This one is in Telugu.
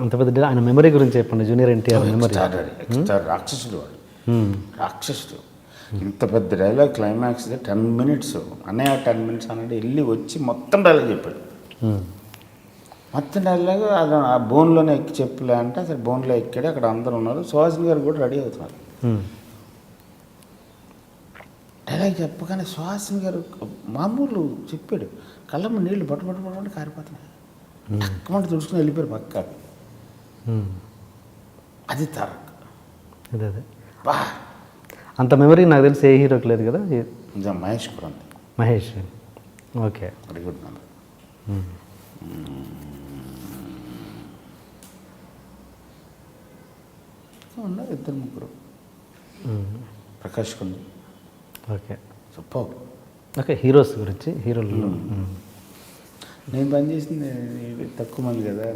అంత పెద్ద ఆయన మెమరీ గురించి చెప్పండి. జూనియర్ ఎన్టీఆర్ మెమరీ రాక్షసుడు వాడు. రాక్షసుడు. ఇంత పెద్ద డైలాగ్ క్లైమాక్స్ టెన్ మినిట్స్ అన్నయ్య టెన్ మినిట్స్ అన్నాడు. వెళ్ళి వచ్చి మొత్తం డైలాగ్ చెప్పాడు. మొత్తం డైలాగ్ అది ఆ బోన్లోనే ఎక్కి చెప్పులే అంటే అసలు బోన్లో ఎక్కాడు. అక్కడ అందరూ ఉన్నారు. సుహాసిని గారు కూడా రెడీ అవుతున్నారు. డైలాగ్ చెప్పగానే సుహాసిని గారు మామూలు చెప్పాడు. కళ్ళమ్మ నీళ్ళు బట్టు బట్టు బట్టు కారిపోతున్నాయి టక్కుమంట తుడుచుకుని వెళ్ళిపోయారు పక్క అది తరక్. అదే అదే. బా. అంత మెమరీ నాకు తెలిసి ఏ హీరోకి లేదు కదా? మహేష్ కూడా ఉంది Mahesh. Okay. Very good number ఉన్నారు ఇద్దరు ముగ్గురు. ప్రకాష్ కొండ ఓకే. సూపర్. ఓకే హీరోస్ గురించి హీరోలు. నేను పనిచేసింది తక్కువ మంది కదా